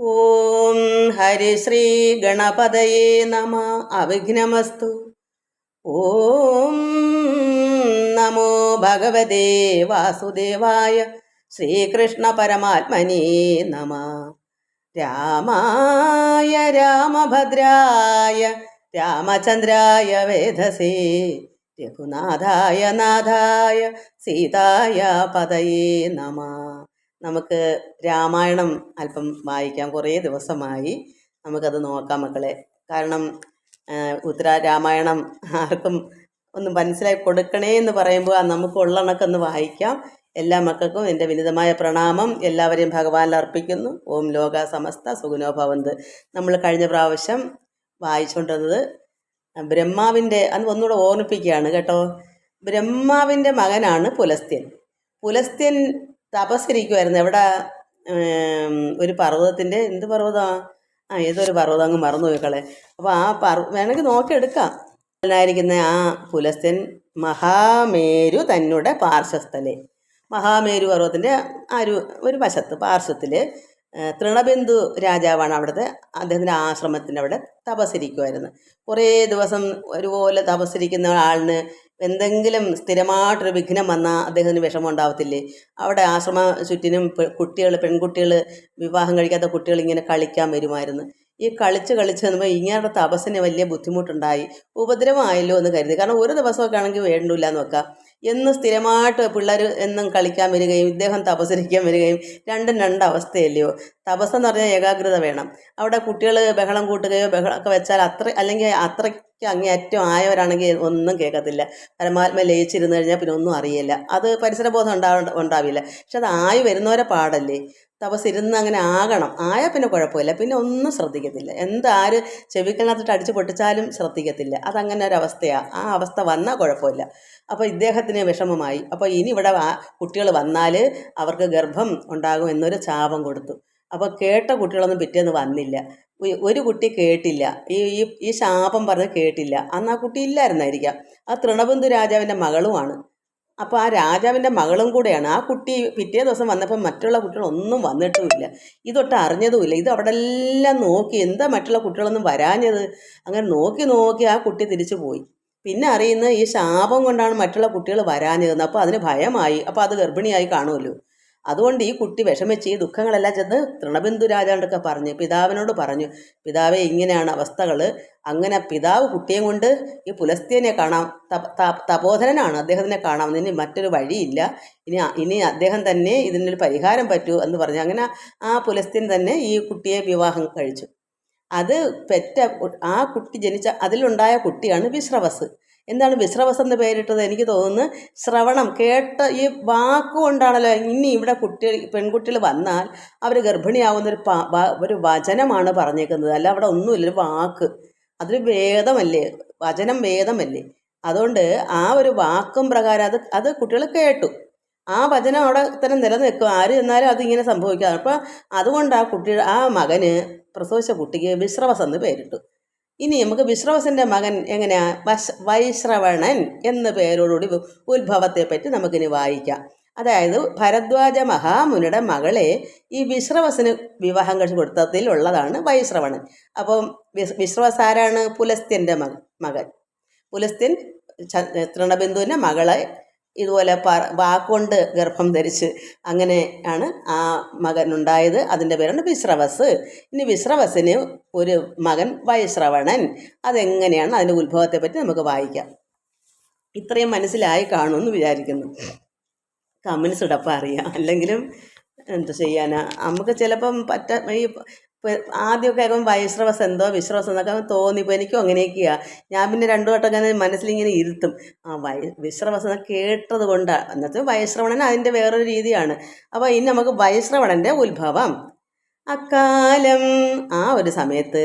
ഓം ഹരിശ്രീ ഗണപതയേ നമ. അവിഘ്നമസ്തു. ഓം നമോ ഭഗവതേ വാസുദേവായ ശ്രീകൃഷ്ണ പരമാത്മനേ നമ. രാമായ രാമഭദ്രായ രാമചന്ദ്രായ വേധസേ രഘുനാഥായ നാഥായ സീതായ പതയേ നമ. നമുക്ക് രാമായണം അല്പം വായിക്കാം. കുറേ ദിവസമായി നമുക്കത് നോക്കാം മക്കളെ. കാരണം ഉത്തര രാമായണം ആർക്കും ഒന്ന് മനസ്സിലാക്കി കൊടുക്കണേ എന്ന് പറയുമ്പോൾ നമുക്ക് ഉള്ളണക്കൊന്ന് വായിക്കാം. എല്ലാ മക്കൾക്കും എന്റെ വിനിതമായ പ്രണാമം. എല്ലാവരെയും ഭഗവാനിൽ അർപ്പിക്കുന്നു. ഓം ലോക സമസ്ത സുഗുനോ ഭവന്ത്. നമ്മൾ കഴിഞ്ഞ പ്രാവശ്യം വായിച്ചുകൊണ്ടിരുന്നത് ബ്രഹ്മാവിന്റെ അത് ഒന്നുകൂടെ ഓർമ്മിപ്പിക്കുകയാണ് കേട്ടോ. ബ്രഹ്മാവിന്റെ മകനാണ് പുലസ്ത്യൻ. പുലസ്ത്യൻ തപസ്സിരിക്കുമായിരുന്നു എവിടെ? ഒരു പർവതത്തിന്റെ എന്ത് പർവതമാണ് ആ ഏതൊരു പർവതം അങ്ങ് മറന്നു പോയിക്കളെ അപ്പോൾ ആ പർവ വേണമെങ്കിൽ നോക്കിയെടുക്കാം ായിരിക്കുന്ന ആ പുലസ്തൻ മഹാമേരു തന്നെ പാർശ്വസ്ഥലെ. മഹാമേരു പർവതത്തിന്റെ ഒരു ഒരു വശത്ത് പാർശ്വത്തിൽ തൃണബിന്ദു രാജാവാണ് അവിടുത്തെ അദ്ദേഹത്തിന്റെ ആശ്രമത്തിന്റെ അവിടെ തപസ്സിരിക്കുമായിരുന്നു കുറേ ദിവസം ഒരുപോലെ തപസ്സിരിക്കുന്ന ആളിന് എന്തെങ്കിലും സ്ഥിരമായിട്ടൊരു വിഘ്നം വന്നാൽ അദ്ദേഹത്തിന് വിഷമം ഉണ്ടാവത്തില്ലേ അവിടെ ആശ്രമ ചുറ്റിനും കുട്ടികൾ പെൺകുട്ടികൾ വിവാഹം കഴിക്കാത്ത കുട്ടികൾ ഇങ്ങനെ കളിക്കാൻ വരുമായിരുന്നു. ഈ കളിച്ച് കളിച്ച് വന്നപ്പോൾ ഇങ്ങനെ തപസ്സിന് വലിയ ബുദ്ധിമുട്ടുണ്ടായി. ഉപദ്രവമായല്ലോ എന്ന് കരുതി. കാരണം ഒരു ദിവസമൊക്കെ ആണെങ്കിൽ വേണ്ടില്ല എന്ന് വെക്കാം. എന്ന് സ്ഥിരമായിട്ട് പിള്ളേർ എന്നും കളിക്കാൻ വരികയും ഇദ്ദേഹം തപസരിക്കാൻ വരികയും രണ്ടും രണ്ട് അവസ്ഥയല്ലയോ? തപസ് എന്ന് പറഞ്ഞാൽ ഏകാഗ്രത വേണം. അവിടെ കുട്ടികൾ ബഹളം കൂട്ടുകയോ ബഹളമൊക്കെ വെച്ചാൽ അത്ര അല്ലെങ്കിൽ അത്രയ്ക്ക് അങ്ങേയറ്റം ആയവരാണെങ്കിൽ ഒന്നും കേൾക്കത്തില്ല. പരമാത്മ ലയിച്ചിരുന്നു കഴിഞ്ഞാൽ പിന്നെ ഒന്നും അറിയില്ല. അത് പരിസരബോധം ഉണ്ടാവ ഉണ്ടാവില്ല. പക്ഷെ അത് ആയി വരുന്നവരെ പാടല്ലേ? തപസ് ഇരുന്ന് അങ്ങനെ ആകണം. ആയാൽ പിന്നെ കുഴപ്പമില്ല. പിന്നെ ഒന്നും ശ്രദ്ധിക്കത്തില്ല. എന്താര് ചെവിക്കണത്തിട്ട് അടിച്ച് പൊട്ടിച്ചാലും ശ്രദ്ധിക്കത്തില്ല. അതങ്ങനെ ഒരു അവസ്ഥയാണ് ആ അവസ്ഥ വന്നാൽ കുഴപ്പമില്ല. അപ്പോൾ ഇദ്ദേഹത്തിന് വിഷമമായി. അപ്പോൾ ഇനി ഇവിടെ കുട്ടികൾ വന്നാൽ അവർക്ക് ഗർഭം ഉണ്ടാകും എന്നൊരു ശാപം കൊടുത്തു. അപ്പോൾ കേട്ട കുട്ടികളൊന്നും പിറ്റേന്ന് വന്നില്ല. ഒരു കുട്ടി കേട്ടില്ല. ഈ ഈ ഈ ശാപം പറഞ്ഞ് കേട്ടില്ല. അന്ന് ആ കുട്ടി ഇല്ലായിരുന്നായിരിക്കാം. ആ തൃണബന്ധു രാജാവിന്റെ മകളുമാണ്. അപ്പോൾ ആ രാജാവിന്റെ മകളും കൂടെയാണ്. ആ കുട്ടി പിറ്റേ ദിവസം വന്നപ്പോൾ മറ്റുള്ള കുട്ടികളൊന്നും വന്നിട്ടുമില്ല. ഇതൊട്ട് അറിഞ്ഞതുമില്ല. ഇത് അവിടെ എല്ലാം നോക്കി എന്താ മറ്റുള്ള കുട്ടികളൊന്നും വരാഞ്ഞത്? അങ്ങനെ നോക്കി നോക്കി ആ കുട്ടി തിരിച്ചു പോയി. പിന്നെ അറിയുന്ന ഈ ശാപം കൊണ്ടാണ് മറ്റുള്ള കുട്ടികൾ വരാഞ്ഞതെന്ന്. അപ്പോൾ അതിന് ഭയമായി. അപ്പോൾ അത് ഗർഭിണിയായി കാണുമല്ലോ. അതുകൊണ്ട് ഈ കുട്ടി വിഷമിച്ച് ഈ ദുഃഖങ്ങളെല്ലാം ചെന്ന് തൃണബിന്ദു രാജാണ്ടൊക്കെ പറഞ്ഞു. പിതാവിനോട് പറഞ്ഞു പിതാവേ ഇങ്ങനെയാണ് അവസ്ഥകൾ അങ്ങനെ പിതാവ് കുട്ടിയെ കൊണ്ട് ഈ പുലസ്ത്യനെ കാണാം. തപ- തപോധനനാണ്. അദ്ദേഹത്തിനെ കാണാം. ഇനി മറ്റൊരു വഴിയില്ല. ഇനി ഇനി അദ്ദേഹം തന്നെ ഇതിനൊരു പരിഹാരം പറ്റൂ എന്ന് പറഞ്ഞു. അങ്ങനെ ആ പുലസ്ത്യൻ തന്നെ ഈ കുട്ടിയെ വിവാഹം കഴിച്ചു. അത് പെറ്റ ആ കുട്ടി ജനിച്ച അതിലുണ്ടായ കുട്ടിയാണ് വിശ്രവസ്. എന്താണ് വിശ്രവസ് എന്ന് പേരിട്ടത്? എനിക്ക് തോന്നുന്നു ശ്രവണം കേട്ട ഈ വാക്കുകൊണ്ടാണല്ലോ ഇനി ഇവിടെ കുട്ടികൾ പെൺകുട്ടികൾ വന്നാൽ അവർ ഗർഭിണിയാവുന്നൊരു പ ഒരു വചനമാണ് പറഞ്ഞേക്കുന്നത്. അല്ല അവിടെ ഒന്നുമില്ല ഒരു വാക്ക്. അതൊരു വേദമല്ലേ? വചനം വേദമല്ലേ? അതുകൊണ്ട് ആ ഒരു വാക്കും പ്രകാരം അത് അത് കുട്ടികൾ കേട്ടു. ആ വചനം അവിടെ തന്നെ നിലനിൽക്കും. ആര് എന്നാലും അതിങ്ങനെ സംഭവിക്കാം. അപ്പം അതുകൊണ്ട് ആ കുട്ടി ആ മകന് പ്രസവിച്ച കുട്ടിക്ക് വിശ്രവസ് എന്ന് പേരിട്ടു. ഇനി നമുക്ക് വിശ്രവസന്റെ മകൻ എങ്ങനെയാ? വശ വൈശ്രവണൻ എന്ന പേരോടുകൂടി ഉത്ഭവത്തെ പറ്റി നമുക്കിനി വായിക്കാം. അതായത് ഭരദ്വാജ മഹാമുനിയുടെ മകളെ ഈ വിശ്രവസന് വിവാഹം കഴിച്ച് കൊടുത്തതിലുള്ളതാണ് വൈശ്രവണൻ. അപ്പം വിശ്രവസാരാണ് വിശ്രവസ് ആരാണ് പുലസ്ത്യന്റെ മക മകൻ പുലസ്ത്യൻ തൃണബിന്ദുവിന്റെ മകളെ ഇതുപോലെ പ വാക്കൊണ്ട് ഗർഭം ധരിച്ച് അങ്ങനെയാണ് ആ മകൻ ഉണ്ടായത്. അതിന്റെ പേരാണ് വിശ്രവസ്. ഇനി വിശ്രവസിന് ഒരു മകൻ വൈശ്രവണൻ. അതെങ്ങനെയാണ് അതിന്റെ ഉത്ഭവത്തെ പറ്റി നമുക്ക് വായിക്കാം. ഇത്രയും മനസ്സിലായി കാണുമെന്ന് വിചാരിക്കുന്നു. കമൻസ് ഇടപ്പം അറിയാം. അല്ലെങ്കിലും എന്താ ചെയ്യാനാ? നമുക്ക് ചിലപ്പം പറ്റ ഈ ആദ്യമൊക്കെ ആകുമ്പോൾ വൈശ്രവസം എന്തോ വിശ്രവസം എന്നൊക്കെ തോന്നിപ്പോൾ എനിക്കും അങ്ങനെയൊക്കെയാണ് ഞാൻ പിന്നെ രണ്ടു വട്ടം അങ്ങനെ മനസ്സിലിങ്ങനെ ഇരുത്തും. ആ വൈ വിശ്രവസം കേട്ടത് കൊണ്ടാണ് എന്നുവെച്ചാൽ വൈശ്രവണൻ അതിന്റെ വേറൊരു രീതിയാണ്. അപ്പോൾ ഇനി നമുക്ക് വൈശ്രവണന്റെ ഉത്ഭവം. അക്കാലം ആ ഒരു സമയത്ത്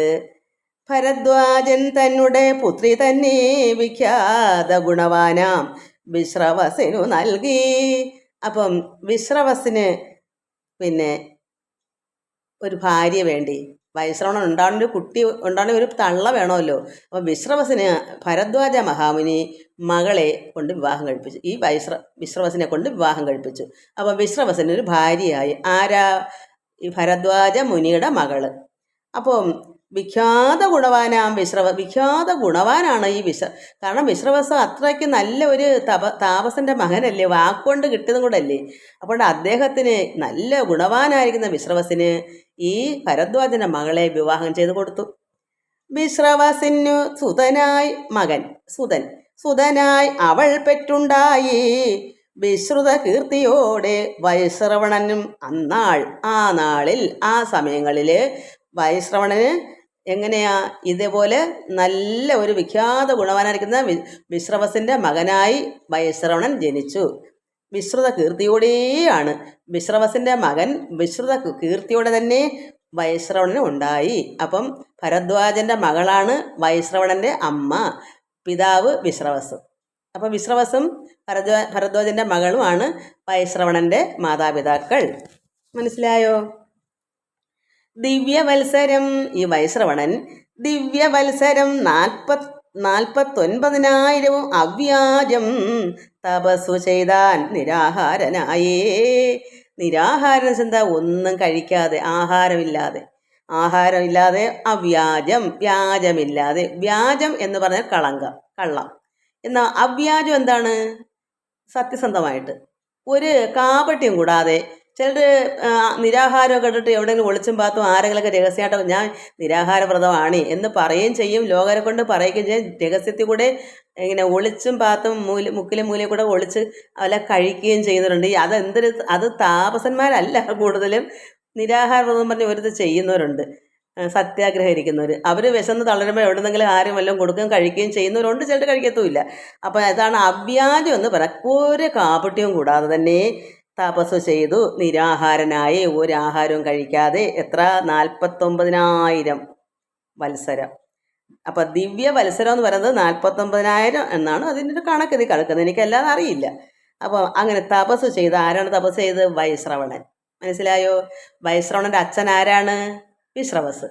ഭരദ്വാജൻ തന്നെ പുത്രി തന്നെ വിഖ്യാത ഗുണവാനാം വിശ്രവസിനു നൽകി. അപ്പം വിശ്രവസിന് പിന്നെ ഒരു ഭാര്യ വേണ്ടി. വൈശ്രവണൻ ഉണ്ടാകുന്ന കുട്ടി ഉണ്ടാകുന്ന ഒരു തള്ള വേണമല്ലോ. അപ്പോൾ വിശ്രവസിന് ഭരദ്വാജ മഹാമുനി മകളെ കൊണ്ട് വിവാഹം കഴിപ്പിച്ചു. ഈ വൈശ്ര വിശ്രവസിനെ കൊണ്ട് വിവാഹം കഴിപ്പിച്ചു. അപ്പോൾ വിശ്രവസിന് ഒരു ഭാര്യയായി. ആരാ? ഈ ഭരദ്വാജ മുനിയുടെ മകൾ. അപ്പം വിഖ്യാത ഗുണവാനാം വിശ്രവ വിഖ്യാത ഗുണവാനാണ് ഈ വിശ്ര കാരണം വിശ്രവസം അത്രയ്ക്ക് നല്ല ഒരു തപ താപസന്റെ മകനല്ലേ വാക്കുകൊണ്ട് കിട്ടിയതും കൂടെ അപ്പോൾ അദ്ദേഹത്തിന് നല്ല ഗുണവാനായിരിക്കുന്ന വിശ്രവസിന് ഈ ഭരദ്വാജന്റെ മകളെ വിവാഹം ചെയ്തു കൊടുത്തു. വിശ്രവസിനു സുതനായി മകൻ സുതൻ സുതനായി അവൾ പെറ്റുണ്ടായി. വിശ്രുത കീർത്തിയോടെ വൈശ്രവണനും അന്നാൾ ആ നാളിൽ ആ സമയങ്ങളിൽ വൈശ്രവണന് എങ്ങനെയാ ഇതേപോലെ നല്ല ഒരു വിഖ്യാത ഗുണവാനായിരിക്കുന്ന വി വിശ്രവസിന്റെ മകനായി വയശ്രവണൻ ജനിച്ചു. വിശ്രുത കീർത്തിയോടെയാണ് വിശ്രവസിന്റെ മകൻ വിശ്രുത കീർത്തിയോടെ തന്നെ വൈശ്രവണന് ഉണ്ടായി. അപ്പം ഭരദ്വാജന്റെ മകളാണ് വൈശ്രവണന്റെ അമ്മ പിതാവ് വിശ്രവസ്. അപ്പം വിശ്രവസും ഭരദ്വാ ഭരദ്വാജന്റെ മകളുമാണ് വൈശ്രവണന്റെ മാതാപിതാക്കൾ. മനസ്സിലായോ? ദിവ്യവത്സരം ഈ വൈശ്രവണൻ ദിവ്യവത്സരം നാൽപ്പത് നാൽപ്പത്തൊൻപതിനായിരവും അവ്യാജം തപസ്സു ചെയ്താൻ നിരാഹാരനായേ. നിരാഹാരം എന്താ ഒന്നും കഴിക്കാതെ ആഹാരമില്ലാതെ. ആഹാരമില്ലാതെ അവ്യാജം വ്യാജമില്ലാതെ. വ്യാജം എന്ന് പറഞ്ഞാൽ കളങ്കം കള്ളം. എന്നാൽ അവ്യാജം എന്താണ്? സത്യസന്ധമായിട്ട്. ഒരു കാപട്യം കൂടാതെ ചിലർ നിരാഹാരമൊക്കെ ഇട്ടിട്ട് എവിടെയെങ്കിലും ഒളിച്ചും പാത്തും ആരെങ്കിലുമൊക്കെ രഹസ്യമായിട്ട് ഞാൻ നിരാഹാരപ്രദമാണ് എന്ന് പറയുകയും ചെയ്യും. ലോകരെ കൊണ്ട് പറയുകയും ചെയ്യും. രഹസ്യത്തിൽ കൂടെ ഇങ്ങനെ ഒളിച്ചും പാത്തും മൂല മുക്കിലും മൂലയും കൂടെ ഒളിച്ച് അവരെ കഴിക്കുകയും ചെയ്യുന്നവരുണ്ട്. ഈ അതെന്തൊരു അത് താപസന്മാരല്ല കൂടുതലും. നിരാഹാരപ്രദം പറഞ്ഞ് ഒരു ചെയ്യുന്നവരുണ്ട്. സത്യാഗ്രഹിക്കുന്നവർ അവർ വിശന്ന് തളരുമ്പോൾ എവിടെന്നെങ്കിലും ആരും വല്ലതും കൊടുക്കുകയും കഴിക്കുകയും ചെയ്യുന്നവരുണ്ട്. ചിലർ കഴിക്കത്തുമില്ല. അപ്പോൾ അതാണ് അവ്യാജം എന്ന് പറയാം. ഒരു കാപട്യവും കൂടാതെ തന്നെ തപസ് ചെയ്തു. നിരാഹാരനായി ഒരു ആഹാരവും കഴിക്കാതെ എത്ര? നാൽപ്പത്തൊമ്പതിനായിരം വത്സരം. അപ്പം ദിവ്യ വത്സരം എന്ന് പറയുന്നത് നാൽപ്പത്തൊമ്പതിനായിരം എന്നാണ് അതിന്റെ ഒരു കണക്ക് ഇത് കണക്കുന്നത് എനിക്കല്ലാതെ അറിയില്ല. അപ്പോൾ അങ്ങനെ തപസ് ചെയ്ത് ആരാണ് തപസ് ചെയ്ത് വൈശ്രവണൻ. മനസ്സിലായോ? വൈശ്രവണന്റെ അച്ഛൻ ആരാണ്? വിശ്രവസ്.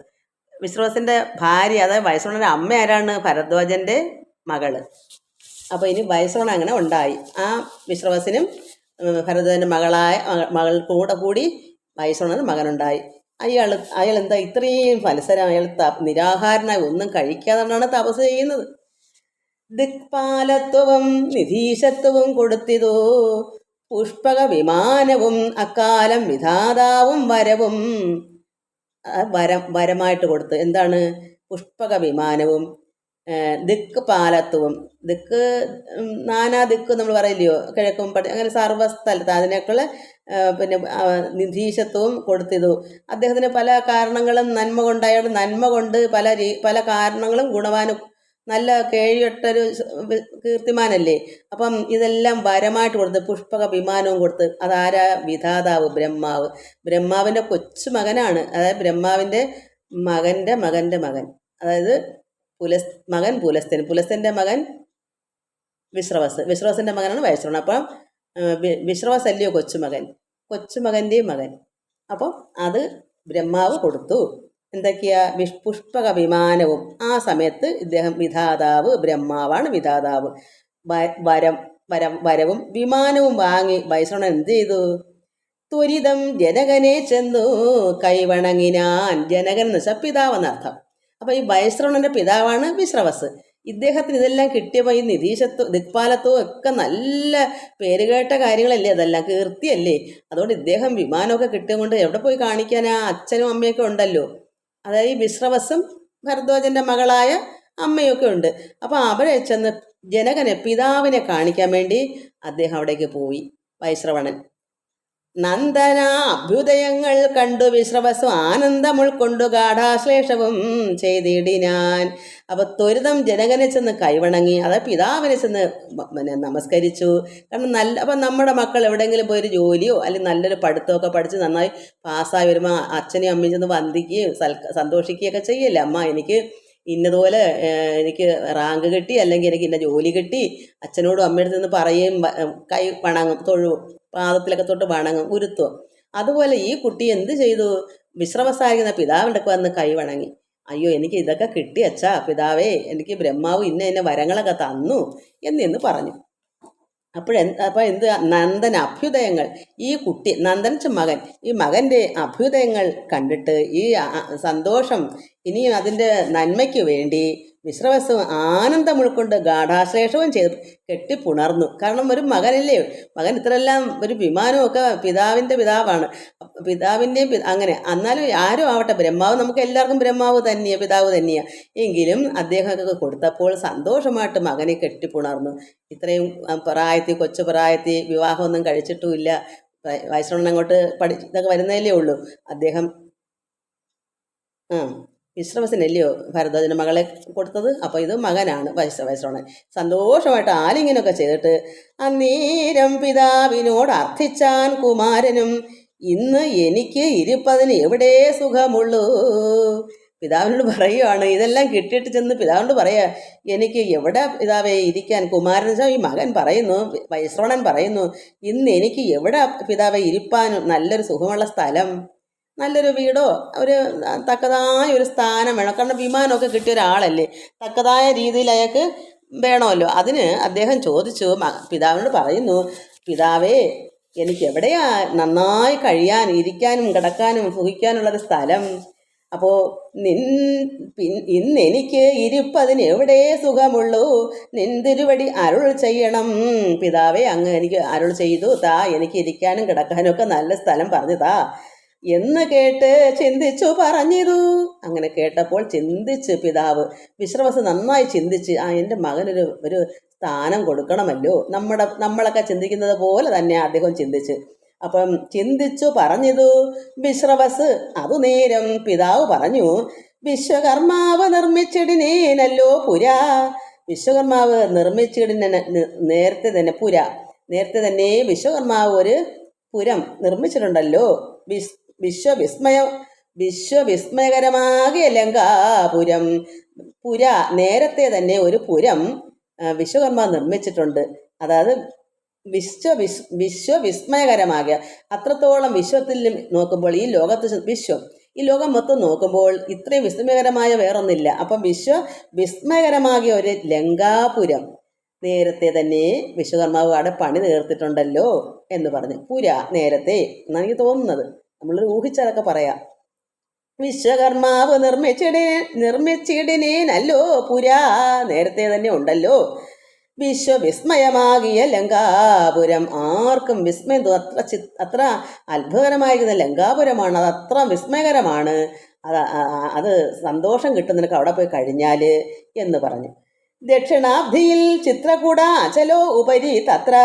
വിശ്രവസിന്റെ ഭാര്യ അതായത് വൈശ്രവണന്റെ അമ്മ ആരാണ്? ഭരദ്വാജന്റെ മകൾ. അപ്പോൾ ഇനി വൈശ്രവണൻ അങ്ങനെ ഉണ്ടായി. ആ വിശ്രവസിനും ഉം, ഭരദ്വാജന്റെ മകളായ മകൾ കൂടെ കൂടി വൈശ്രവണന് മകനുണ്ടായി. അയാൾ അയാൾ എന്താ ഇത്രയും ഫലസരം അയാൾ ത- നിരാഹാരനായി ഒന്നും കഴിക്കാതെയാണ് തപസ് ചെയ്യുന്നത്. ദിക്പാലത്വവും നിധീശത്വവും കൊടുത്തിതോ. പുഷ്പക വിമാനവും അക്കാലം വിധാതാവും വരവും. വരം വരമായിട്ട് കൊടുത്തു. എന്താണ്? പുഷ്പക വിമാനവും ദിക്ക് പാലത്വം ദിക്ക് നാനാ ദിക്ക് നമ്മൾ പറയില്ലയോ? കിഴക്കും പടി അങ്ങനെ സർവസ്ഥലത്ത് അതിനേക്കുള്ള പിന്നെ നിധീശത്വവും കൊടുത്തിതു. അദ്ദേഹത്തിന് പല കാരണങ്ങളും നന്മ കൊണ്ടായത് നന്മ കൊണ്ട് പല പല കാരണങ്ങളും ഗുണവാനും നല്ല കേഴിയൊട്ടൊരു കീർത്തിമാനല്ലേ? അപ്പം ഇതെല്ലാം വരമായിട്ട് കൊടുത്ത് പുഷ്പക വിമാനവും കൊടുത്ത് അതാരാ? വിധാതാവ് ബ്രഹ്മാവ്. ബ്രഹ്മാവിന്റെ കൊച്ചു മകനാണ് അതായത് ബ്രഹ്മാവിന്റെ മകന്റെ മകന്റെ മകൻ. അതായത് പുലസ് മകൻ പുലസ്തൻ. പുലസ്തന്റെ മകൻ വിശ്രവസ് വിശ്രവസിന്റെ മകനാണ് വൈശ്രവൺ അപ്പം വിശ്രവസ് അല്ലയോ കൊച്ചുമകൻ? കൊച്ചുമകന്റെയും മകൻ. അപ്പം അത് ബ്രഹ്മാവ് കൊടുത്തു. എന്തൊക്കെയാ? വിഷ് പുഷ്പക വിമാനവും ആ സമയത്ത് ഇദ്ദേഹം വിധാതാവ് ബ്രഹ്മാവാണ് വിധാതാവ്. വരം വരം വരവും വിമാനവും വാങ്ങി വൈശ്രവണൻ എന്ത് ചെയ്തു? ത്വരിതം ജനകനെ ചെന്നു കൈവണങ്ങിനാൻ ജനകൻ എന്ന് വെച്ചാൽ പിതാവെന്നർത്ഥം അപ്പോൾ ഈ വൈശ്രവണന്റെ പിതാവാണ് വിശ്രവസ് ഇദ്ദേഹത്തിന് ഇതെല്ലാം കിട്ടിയപ്പോൾ ഈ നിതീശത്വം ദിക്പാലത്വവും ഒക്കെ നല്ല പേരുകേട്ട കാര്യങ്ങളല്ലേ അതെല്ലാം കീർത്തിയല്ലേ? അതുകൊണ്ട് ഇദ്ദേഹം വിമാനമൊക്കെ കിട്ടിയത് കൊണ്ട് എവിടെ പോയി കാണിക്കാനാ അച്ഛനും അമ്മയൊക്കെ ഉണ്ടല്ലോ? അതായത് ഈ വിശ്രവസും ഭരദ്വാജന്റെ മകളായ അമ്മയൊക്കെ ഉണ്ട്. അപ്പോൾ അവരെ ചെന്ന് ജനകനെ പിതാവിനെ കാണിക്കാൻ വേണ്ടി അദ്ദേഹം അവിടേക്ക് പോയി വൈശ്രവണൻ നന്ദന അഭ്യുദയങ്ങൾ കണ്ടു വിശ്രവസു ആനന്ദം ഉൾക്കൊണ്ടു ഗാഠാശ്ലേഷവും ചെയ്തിടിനാൻ അപ്പൊ ത്വരിതം ജനകനെ ചെന്ന് കൈവണങ്ങി അതായത് പിതാവിനെ ചെന്ന് പിന്നെ നമസ്കരിച്ചു. കാരണം നല്ല അപ്പം നമ്മുടെ മക്കൾ എവിടെയെങ്കിലും പോയി ഒരു ജോലിയോ അല്ലെങ്കിൽ നല്ലൊരു പഠിത്തമൊക്കെ പഠിച്ച് നന്നായി പാസ്സായി വരുമ്പോൾ അച്ഛനെയും അമ്മയും ചെന്ന് വന്ദിക്കുകയും സൽ സന്തോഷിക്കുകയൊക്കെ ചെയ്യല്ലേ? അമ്മ എനിക്ക് ഇന്നതുപോലെ എനിക്ക് റാങ്ക് കിട്ടി അല്ലെങ്കിൽ എനിക്ക് ഇന്ന ജോലി കിട്ടി. അച്ഛനോടും അമ്മയുടെ നിന്ന് പറയുകയും കൈ വണങ്ങും തൊഴുവും. പാദത്തിലൊക്കെ തൊട്ട് വണങ്ങും ഉരുത്തും. അതുപോലെ ഈ കുട്ടി എന്ത് ചെയ്തു? വിശ്രമസായിരിക്കുന്ന പിതാവിന്റെ വന്ന് കൈ വണങ്ങി. അയ്യോ എനിക്ക് ഇതൊക്കെ കിട്ടി അച്ഛാ പിതാവേ എനിക്ക് ബ്രഹ്മാവ് ഇന്ന ഇന്ന വരങ്ങളൊക്കെ തന്നു എന്നിന്ന് പറഞ്ഞു. അപ്പോഴെ അപ്പോൾ എന്ത് നന്ദൻ അഭ്യുദയങ്ങൾ ഈ കുട്ടി നന്ദൻ മകൻ ഈ മകന്റെ അഭ്യുദയങ്ങൾ കണ്ടിട്ട് ഈ സന്തോഷം ഇനിയും അതിന്റെ നന്മയ്ക്ക് വേണ്ടി വിശ്രവസം ആനന്ദം ഉൾക്കൊണ്ട് ഗാഠാശ്ലേഷവും ചെയ്ത്. കെട്ടിപ്പുണർന്നു. കാരണം ഒരു മകനല്ലേ? മകൻ ഇത്രയെല്ലാം ഒരു വിമാനമൊക്കെ പിതാവിന്റെ പിതാവാണ്. പിതാവിന്റെയും അങ്ങനെ. എന്നാലും ആരും ആവട്ടെ. ബ്രഹ്മാവ് നമുക്ക് എല്ലാവർക്കും ബ്രഹ്മാവ് തന്നെയാണ് പിതാവ് തന്നെയാണ് എങ്കിലും അദ്ദേഹമൊക്കെ കൊടുത്തപ്പോൾ സന്തോഷമായിട്ട് മകനെ കെട്ടിപ്പുണർന്നു. ഇത്രയും പ്രായത്തിൽ കൊച്ചു പ്രായത്തിൽ വിവാഹമൊന്നും കഴിച്ചിട്ടുമില്ല. വയസ്സുള്ള അങ്ങോട്ട് പഠി ഇതൊക്കെ വരുന്നതല്ലേ ഉള്ളൂ. അദ്ദേഹം ആ വിശ്രമസിനല്ലയോ ഭരദ്വാജന് മകളെ കൊടുത്തത്. അപ്പോൾ ഇത് മകനാണ് വയസ്സോണൻ സന്തോഷമായിട്ട് ആലിങ്ങനൊക്കെ ചെയ്തിട്ട് അന്നേരം പിതാവിനോട് അർത്ഥിച്ചാൻ കുമാരനും ഇന്ന് എനിക്ക് ഇരിപ്പതിന് എവിടെ സുഖമുള്ളൂ? പിതാവിനോട് പറയുവാണ് ഇതെല്ലാം കിട്ടിയിട്ട് ചെന്ന് പിതാവിനോട് പറയുക എനിക്ക് എവിടെ പിതാവേ ഇരിക്കാൻ? കുമാരൻ വെച്ചാൽ ഈ മകൻ പറയുന്നു വൈശ്രവണൻ പറയുന്നു ഇന്ന് എനിക്ക് എവിടെ പിതാവെ ഇരിപ്പാനും നല്ലൊരു സുഖമുള്ള സ്ഥലം? നല്ലൊരു വീടോ ഒരു തക്കതായ ഒരു സ്ഥാനം വേണം. കാരണം വിമാനമൊക്കെ കിട്ടിയ ഒരാളല്ലേ. തക്കതായ രീതിയിൽ അയാൾക്ക് വേണമല്ലോ. അതിന് അദ്ദേഹം ചോദിച്ചു പിതാവിനോട് പറയുന്നു പിതാവേ എനിക്ക് എവിടെയാ നന്നായി കഴിയാൻ ഇരിക്കാനും കിടക്കാനും സുഖിക്കാനുള്ളൊരു സ്ഥലം? അപ്പോൾ നിൻ പിൻ ഇന്ന് എനിക്ക് ഇരിപ്പതിന് എവിടെ സുഖമുള്ളൂ? നിൻ തിരുവടി അരുൾ ചെയ്യണം. പിതാവേ അങ്ങ് എനിക്ക് അരുൾ ചെയ്തു താ. എനിക്ക് ഇരിക്കാനും കിടക്കാനും ഒക്കെ നല്ല സ്ഥലം പറഞ്ഞു താ. എന്ന് കേട്ട് ചിന്തിച്ചു പറഞ്ഞിതു. അങ്ങനെ കേട്ടപ്പോൾ ചിന്തിച്ച് പിതാവ് വിശ്രവസ് നന്നായി ചിന്തിച്ച് ആ എന്റെ മകനൊരു ഒരു സ്ഥാനം കൊടുക്കണമല്ലോ. നമ്മുടെ നമ്മളൊക്കെ ചിന്തിക്കുന്നത് പോലെ തന്നെ അദ്ദേഹം ചിന്തിച്ച്. അപ്പം ചിന്തിച്ചു പറഞ്ഞിതു. വിശ്രവസ് അതു നേരം പിതാവ് പറഞ്ഞു വിശ്വകർമാവ് നിർമ്മിച്ചിടിനേനല്ലോ പുരാ. വിശ്വകർമാവ് നിർമ്മിച്ചിടിനെ നേരത്തെ തന്നെ പുര. നേരത്തെ തന്നെ വിശ്വകർമാവ് ഒരു പുരം നിർമ്മിച്ചിട്ടുണ്ടല്ലോ. വിശ്വവിസ്മയ വിശ്വവിസ്മയകരമാകിയ ലങ്കാപുരം. പുര നേരത്തെ തന്നെ ഒരു പുരം വിശ്വകർമ്മ നിർമ്മിച്ചിട്ടുണ്ട്. അതായത് വിശ്വ വിസ് വിശ്വവിസ്മയകരമാകിയ അത്രത്തോളം വിശ്വത്തിൽ നോക്കുമ്പോൾ ഈ ലോകത്ത് വിശ്വം ഈ ലോകം മൊത്തം നോക്കുമ്പോൾ ഇത്രയും വിസ്മയകരമായ വേറൊന്നില്ല. അപ്പം വിശ്വ വിസ്മയകരമാകിയ ഒരു ലങ്കാപുരം നേരത്തെ തന്നെ വിശ്വകർമാവ് അവിടെ പണി തീർത്തിട്ടുണ്ടല്ലോ എന്ന് പറഞ്ഞു. പുര നേരത്തെ എന്നാണ് എനിക്ക് തോന്നുന്നത്. നമ്മൾ ഊഹിച്ചതൊക്കെ പറയാം. വിശ്വകർമാവ് നിർമ്മിച്ചിടേ നിർമ്മിച്ചിടിനേനല്ലോ പുരാ നേരത്തെ തന്നെ ഉണ്ടല്ലോ. വിശ്വവിസ്മയമാകിയ ലങ്കാപുരം ആർക്കും വിസ്മയം. അത്ര ചി അത്ര അത്ഭുതകരമായിരിക്കുന്ന ലങ്കാപുരമാണ്. അത് അത്ര വിസ്മയകരമാണ്. അത് അത് സന്തോഷം കിട്ടും നിനക്ക് അവിടെ പോയി കഴിഞ്ഞാൽ എന്ന് പറഞ്ഞു. ദക്ഷിണാബ്ധിയിൽ ചിത്രകൂട അചലോ ഉപരി തത്ര.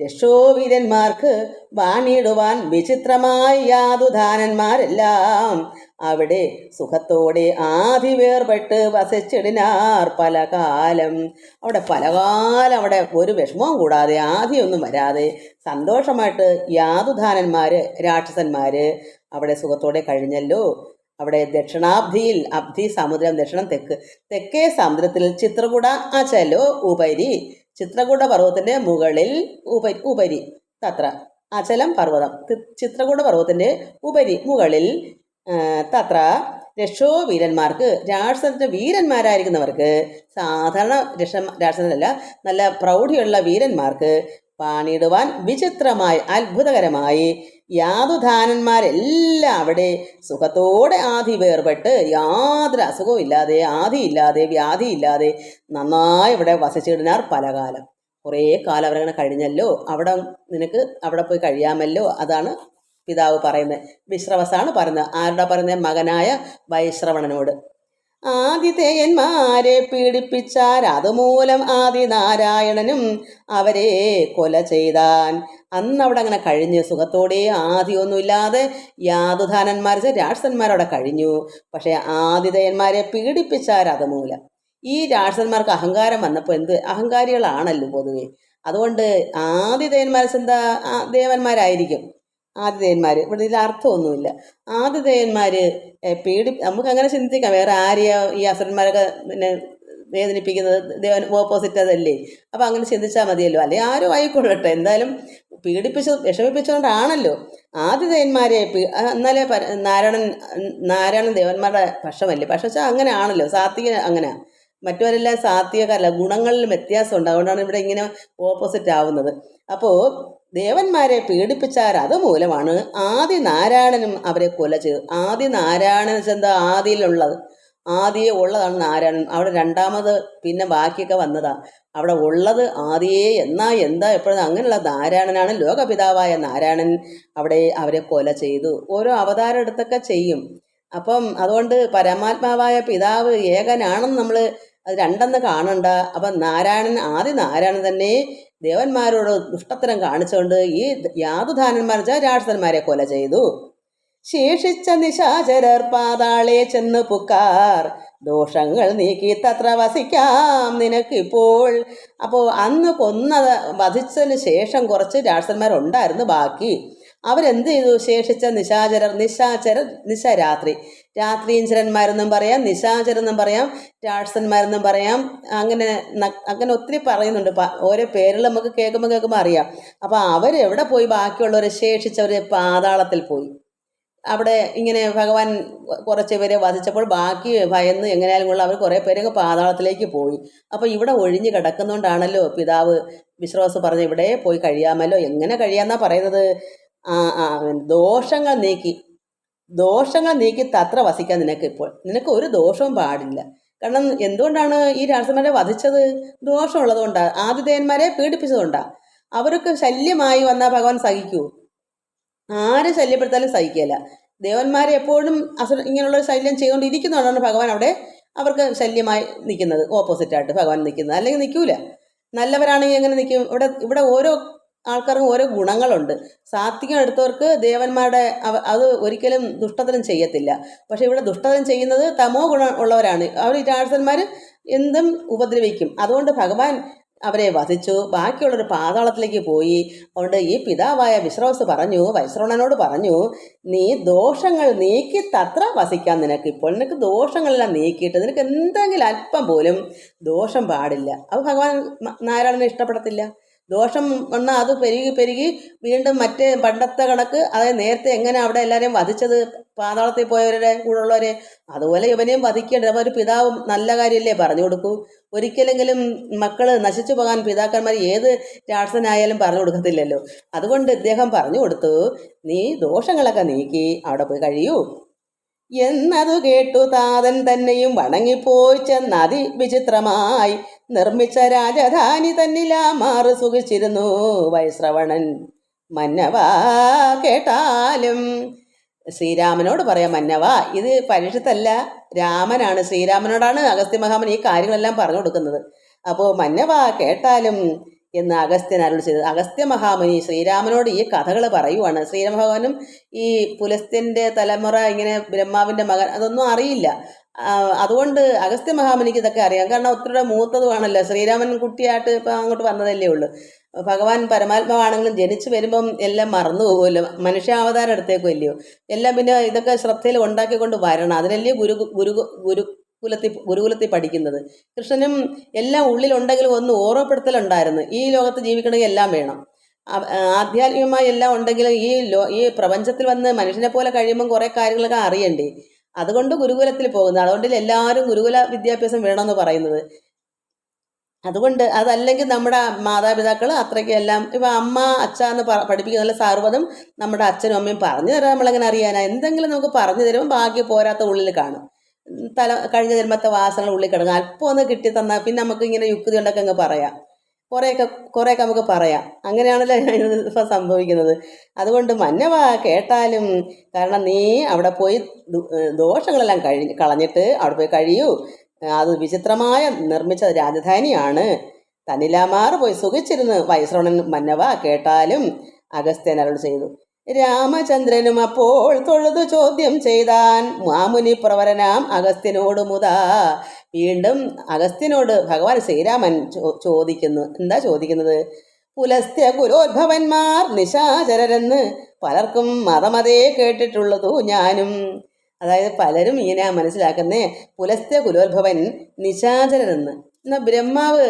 രക്ഷോവീരന്മാർക്ക് വാണിടുവാൻ വിചിത്രമായി യാതുധാനന്മാരെല്ലാം അവിടെ സുഖത്തോടെ ആദി വേർപെട്ട് വസിച്ചിടിനാർ പല കാലം അവിടെ പല കാലം അവിടെ ഒരു വിഷമവും കൂടാതെ ആദിയൊന്നും വരാതെ സന്തോഷമായിട്ട് യാതുധാനന്മാർ രാക്ഷസന്മാർ അവിടെ സുഖത്തോടെ കഴിഞ്ഞല്ലോ. അവിടെ ദക്ഷിണാബ്ധിയിൽ അബ്ധി സമുദ്രം ദക്ഷിണം തെക്ക് തെക്കേ സമുദ്രത്തിൽ ചിത്രകൂട അചലോ ഉപരി. ചിത്രകൂട പർവതത്തിന്റെ മുകളിൽ ഉപരി ഉപരി. തത്ര. അചലം പർവതം. ചിത്രകൂട പർവതത്തിന്റെ ഉപരി മുകളിൽ തത്ര. രക്ഷോ വീരന്മാർക്ക് രാഷ്ട്രത്തിന്റെ വീരന്മാരായിരിക്കുന്നവർക്ക് സാധാരണ രക്ഷ രാഷ്ട്രത്തിനല്ല നല്ല പ്രൗഢിയുള്ള വീരന്മാർക്ക് പാണിയിടുവാൻ വിചിത്രമായി അത്ഭുതകരമായി യാതുധാനന്മാരെല്ലാം അവിടെ സുഖത്തോടെ ആധി വേർപെട്ട് യാതൊരു അസുഖവും ഇല്ലാതെ ആധിയില്ലാതെ വ്യാധിയില്ലാതെ നന്നായി ഇവിടെ വസിച്ചിടുന്നാർ പലകാലം. കുറേ കാലം അവരങ്ങനെ കഴിഞ്ഞല്ലോ. അവിടെ നിനക്ക് അവിടെ പോയി കഴിയാമല്ലോ. അതാണ് പിതാവ് പറയുന്നത്. വിശ്രവസാണ് പറയുന്നത്. ആരുടെ പറയുന്നത്? മകനായ വൈശ്രവണനോട്. ആദിതേയന്മാരെ പീഡിപ്പിച്ചാൽ അതുമൂലം ആദിനാരായണനും അവരെ കൊല ചെയ്താൻ. അന്ന് അവിടെ അങ്ങനെ കഴിഞ്ഞ് സുഖത്തോടെ ആദിയൊന്നുമില്ലാതെ യാതുധാനന്മാർ രാക്ഷസന്മാരവിടെ കഴിഞ്ഞു. പക്ഷേ ആദിതേയന്മാരെ പീഡിപ്പിച്ചാൽ അതുമൂലം. ഈ രാക്ഷസന്മാർക്ക് അഹങ്കാരം വന്നപ്പോൾ എന്ത്? അഹങ്കാരികളാണല്ലോ പൊതുവെ. അതുകൊണ്ട് ആദിതേയന്മാർ എന്താ? ദേവന്മാരായിരിക്കും. ആതിഥേയന്മാർ ഇവിടെ ഇതിൽ അർത്ഥമൊന്നുമില്ല. ആതിഥേയന്മാർ പേടി നമുക്ക് അങ്ങനെ ചിന്തിക്കാം. വേറെ ആരെയാ ഈ അസുരന്മാരൊക്കെ പിന്നെ വേദനിപ്പിക്കുന്നത്? ദേവൻ ഓപ്പോസിറ്റ് അതല്ലേ. അപ്പം അങ്ങനെ ചിന്തിച്ചാൽ മതിയല്ലോ. അല്ലെ ആരും ആയിക്കൊള്ളട്ടെ. എന്തായാലും പീഡിപ്പിച്ച വിഷമിപ്പിച്ചുകൊണ്ടാണല്ലോ ആതിഥേയന്മാരെ എന്നാലേ നാരായണൻ നാരായണൻ ദേവന്മാരുടെ പക്ഷമല്ലേ? പക്ഷെ വെച്ചാൽ അങ്ങനെ ആണല്ലോ സാത്വിക അങ്ങനെ. മറ്റവരെല്ലാം സാത്വികല്ല ഗുണങ്ങളിൽ വ്യത്യാസമുണ്ട്. അതുകൊണ്ടാണ് ഇവിടെ ഇങ്ങനെ ഓപ്പോസിറ്റ് ആവുന്നത്. അപ്പോൾ ദേവന്മാരെ പീഡിപ്പിച്ചാൽ അത് മൂലമാണ്. ആദി നാരായണനും അവരെ കൊല ചെയ്തു. ആദി നാരായണൻ എന്താ ആദിയിലുള്ളത്? ആദിയെ ഉള്ളതാണ് നാരായണൻ. അവിടെ രണ്ടാമത് പിന്നെ ബാക്കിയൊക്കെ വന്നതാ. അവിടെ ഉള്ളത് ആദിയെ എന്നാ എന്താ എപ്പോഴും അങ്ങനെയുള്ള നാരായണനാണ് ലോകപിതാവായ നാരായണൻ അവിടെ അവരെ കൊല ചെയ്തു. ഓരോ അവതാരം എടുത്തൊക്കെ ചെയ്യും. അപ്പം അതുകൊണ്ട് പരമാത്മാവായ പിതാവ് ഏകനാണെന്ന് നമ്മൾ അത് രണ്ടെന്ന് കാണണ്ട. അപ്പം നാരായണൻ ആദ്യ നാരായണൻ തന്നെ ദേവന്മാരോട് ദുഷ്ടത്തരം കാണിച്ചുകൊണ്ട് ഈ യാതുധാനന്മാർ വെച്ചാൽ രാക്ഷസന്മാരെ കൊല ചെയ്തു. ശേഷിച്ച നിശാചരർ പാതാളെ ചെന്ന് പുക്കാർ. ദോഷങ്ങൾ നീക്കി തത്ര വസിക്കാം നിനക്ക് ഇപ്പോൾ അപ്പോൾ അന്ന് കൊന്നത് വധിച്ചതിന് ശേഷം കുറച്ച് രാക്ഷസന്മാരുണ്ടായിരുന്നു ബാക്കി. അവരെന്ത് ചെയ്തു ശേഷിച്ച നിശാചരർ നിശാചരർ നിശരാത്രി. രാത്രീഞ്ചരന്മാരെന്നും പറയാം നിശാചരെന്നും പറയാം രാക്ഷസന്മാരെന്നും പറയാം. അങ്ങനെ അങ്ങനെ ഒത്തിരി പറയുന്നുണ്ട്. ഓരോ പേരിൽ നമുക്ക് കേൾക്കുമ്പോൾ കേൾക്കുമ്പോൾ അറിയാം. അപ്പോൾ അവരെവിടെ പോയി? ബാക്കിയുള്ളവർ ശേഷിച്ചവർ പാതാളത്തിൽ പോയി. അവിടെ ഇങ്ങനെ ഭഗവാൻ കുറച്ച് പേരെ വധിച്ചപ്പോൾ ബാക്കി ഭയന്ന് എങ്ങനെയാലും കൊള്ള അവർ കുറേ പേരൊക്കെ പാതാളത്തിലേക്ക് പോയി. അപ്പോൾ ഇവിടെ ഒഴിഞ്ഞ് കിടക്കുന്നതുകൊണ്ടാണല്ലോ പിതാവ് വിശ്വാസ് പറഞ്ഞ് ഇവിടെ പോയി കഴിയാമല്ലോ? എങ്ങനെ കഴിയാമെന്നാണ് പറയുന്നത്? ആ ആ ദോഷങ്ങൾ നീക്കി. ദോഷങ്ങൾ നീക്കി തത്ര വസിക്കാൻ നിനക്ക് ഇപ്പോൾ. നിനക്ക് ഒരു ദോഷവും പാടില്ല. കാരണം എന്തുകൊണ്ടാണ് ഈ രാജസന്മാരെ വധിച്ചത്? ദോഷമുള്ളത് കൊണ്ടാണ് ആതിഥേയന്മാരെ പീഡിപ്പിച്ചതുകൊണ്ടാണ് അവർക്ക് ശല്യമായി വന്നാൽ ഭഗവാൻ സഹിക്കൂ. ആരെ ശല്യപ്പെടുത്താലും സഹിക്കില്ല ദേവന്മാരെ എപ്പോഴും അസുര ഇങ്ങനെയുള്ള ശല്യം ചെയ്തുകൊണ്ടിരിക്കുന്നതുകൊണ്ടാണ് ഭഗവാൻ അവിടെ അവർക്ക് ശല്യമായി നിൽക്കുന്നത്. ഓപ്പോസിറ്റായിട്ട് ഭഗവാൻ നിൽക്കുന്നത്. അല്ലെങ്കിൽ നിൽക്കൂല. നല്ലവരാണെങ്കിൽ എങ്ങനെ നിൽക്കും? ഇവിടെ ഇവിടെ ഓരോ ആൾക്കാർക്കും ഓരോ ഗുണങ്ങളുണ്ട്. സാത്വികം എടുത്തവർക്ക് ദേവന്മാരുടെ അത് ഒരിക്കലും ദുഷ്ടതനം ചെയ്യത്തില്ല. പക്ഷേ ഇവിടെ ദുഷ്ടതനം ചെയ്യുന്നത് തമോ ഗുണം ഉള്ളവരാണ്. അവർ ഈ എന്തും ഉപദ്രവിക്കും. അതുകൊണ്ട് ഭഗവാൻ അവരെ വധിച്ചു. ബാക്കിയുള്ളൊരു പാതാളത്തിലേക്ക് പോയി. അതുകൊണ്ട് ഈ പിതാവായ വിശ്രവസ് പറഞ്ഞു വൈശ്രവണനോട് പറഞ്ഞു നീ ദോഷങ്ങൾ നീക്കി തത്ര വസിക്കാൻ നിനക്ക്. ഇപ്പോൾ നിനക്ക് ദോഷങ്ങളെല്ലാം നീക്കിയിട്ട് നിനക്ക് എന്തെങ്കിലും അല്പം പോലും ദോഷം പാടില്ല. അത് ഭഗവാൻ നാരായണനെ ഇഷ്ടപ്പെടത്തില്ല. ദോഷം വന്നാൽ അത് പെരുകി പെരുകി വീണ്ടും മറ്റേ പണ്ടത്തെ കണക്ക് അതായത് നേരത്തെ എങ്ങനെ അവിടെ എല്ലാവരെയും വധിച്ചത്? പാതാളത്തിൽ പോയവരുടെ കൂടെ ഉള്ളവരെ അതുപോലെ ഇവനെയും വധിക്കേണ്ടത്. അപ്പോൾ ഒരു പിതാവ് നല്ല കാര്യമല്ലേ പറഞ്ഞു കൊടുക്കൂ? ഒരിക്കലെങ്കിലും മക്കൾ നശിച്ചു പോകാൻ പിതാക്കന്മാർ ഏത് രാക്ഷസനായാലും പറഞ്ഞു കൊടുക്കത്തില്ലല്ലോ. അതുകൊണ്ട് ഇദ്ദേഹം പറഞ്ഞു കൊടുത്തു നീ ദോഷങ്ങളൊക്കെ നീക്കി അവിടെ പോയി കഴിയൂ. എന്നതു കേട്ടു താതൻ തന്നെയും വണങ്ങിപ്പോയി ചെന്നതി വിചിത്രമായി നിർമ്മിച്ച രാജധാനി തന്നിലാ മാറ് സുഖിച്ചിരുന്നു. വൈശ്രവണൻ മന്നവാ കേട്ടാലും. ശ്രീരാമനോട് പറയാം മന്നവ ഇത് പരീക്ഷത്തല്ല രാമനാണ് ശ്രീരാമനോടാണ് അഗസ്ത്യ മഹാമൻ ഈ കാര്യങ്ങളെല്ലാം പറഞ്ഞു കൊടുക്കുന്നത്. അപ്പോൾ മന്നവ കേട്ടാലും എന്ന് അഗസ്ത്യൻ അരുൾ ചെയ്തത് അഗസ്ത്യ മഹാമുനി ശ്രീരാമനോട് ഈ കഥകൾ പറയുവാണ്. ശ്രീരാമഭഗവാനും ഈ പുലസ്ത്യന്റെ തലമുറ ഇങ്ങനെ ബ്രഹ്മാവിന്റെ മകൻ അതൊന്നും അറിയില്ല. അതുകൊണ്ട് അഗസ്ത്യ മഹാമുനിക്ക് ഇതൊക്കെ അറിയാം. കാരണം ഒത്തിരിയുടെ മൂത്തതുമാണല്ലോ ശ്രീരാമൻ കുട്ടിയായിട്ട് ഇപ്പം അങ്ങോട്ട് വന്നതല്ലേ ഉള്ളൂ. ഭഗവാൻ പരമാത്മാവാണെങ്കിലും ജനിച്ചു വരുമ്പം എല്ലാം മറന്നു പോകുമല്ലോ മനുഷ്യാവതാരം എടുത്തേക്കും അല്ലയോ എല്ലാം പിന്നെ ഇതൊക്കെ ശ്രദ്ധയിൽ ഉണ്ടാക്കിക്കൊണ്ട് വരണം. അതിനല്ലേ ഗുരു ഗുരു ഗുരു ഗുരുകുലത്തിൽ ഗുരുകുലത്തിൽ പഠിക്കുന്നത്. കൃഷ്ണനും എല്ലാം ഉള്ളിലുണ്ടെങ്കിലും ഒന്ന് ഓർമ്മപ്പെടുത്തലുണ്ടായിരുന്നു. ഈ ലോകത്ത് ജീവിക്കണമെങ്കിൽ എല്ലാം വേണം. ആധ്യാത്മികമായി എല്ലാം ഉണ്ടെങ്കിലും ഈ ലോ ഈ പ്രപഞ്ചത്തിൽ വന്ന് മനുഷ്യനെ പോലെ കഴിയുമ്പം കുറേ കാര്യങ്ങളൊക്കെ അറിയണ്ടേ? അതുകൊണ്ട് ഗുരുകുലത്തിൽ പോകുന്നത്. അതുകൊണ്ട് എല്ലാവരും ഗുരുകുല വിദ്യാഭ്യാസം വേണമെന്ന് പറയുന്നത്. അതുകൊണ്ട് അതല്ലെങ്കിൽ നമ്മുടെ മാതാപിതാക്കൾ അത്രയ്ക്ക് എല്ലാം ഇപ്പം അമ്മ അച്ഛ എന്ന് പഠിപ്പിക്കുന്ന സർവതും നമ്മുടെ അച്ഛനും അമ്മയും പറഞ്ഞു തരാം നമ്മളെങ്ങനെ അറിയാനാ? എന്തെങ്കിലും നമുക്ക് പറഞ്ഞു തരുമ്പോൾ ബാക്കി പോരാത്ത ഉള്ളിൽ കാണും. തല കഴിഞ്ഞ ജന്മത്തെ വാസനകൾ ഉള്ളിൽ കിടങ്ങും അല്പം ഒന്ന് കിട്ടി തന്നാൽ പിന്നെ നമുക്ക് ഇങ്ങനെ യുക്തി കൊണ്ടൊക്കെ അങ്ങ് പറയാം. കുറേയൊക്കെ കുറേയൊക്കെ നമുക്ക് പറയാം. അങ്ങനെയാണല്ലോ ഇപ്പം സംഭവിക്കുന്നത്. അതുകൊണ്ട് മഞ്ഞവാ കേട്ടാലും കാരണം നീ അവിടെ പോയി ദോഷങ്ങളെല്ലാം കഴിഞ്ഞ് കളഞ്ഞിട്ട് അവിടെ പോയി കഴിയൂ. അത് വിചിത്രമായ നിർമ്മിച്ച രാജധാനിയാണ്. തന്നിലാമാർ പോയി സുഖിച്ചിരുന്ന് വൈശ്രവണൻ മന്നവ കേട്ടാലും അഗസ്ത്യൻ അരുൾ ചെയ്തു. രാമചന്ദ്രനും അപ്പോൾ തൊഴുതു ചോദ്യം ചെയ്താൻ മാമുനി പ്രവരനാം അഗസ്ത്യനോട് മുതാ വീണ്ടും അഗസ്ത്യനോട് ഭഗവാൻ ശ്രീരാമൻ ചോദിക്കുന്നു. എന്താ ചോദിക്കുന്നത്? പുലസ്ത്യ കുലോദ്ഭവന്മാർ നിശാചരരെന്ന് പലർക്കും മതമതേ കേട്ടിട്ടുള്ളതു ഞാനും. അതായത് പലരും ഇങ്ങനെ മനസ്സിലാക്കുന്നേ പുലസ്ത്യ കുലോദ്ഭവൻ നിശാചരരെന്ന്. എന്നാൽ ബ്രഹ്മാവ്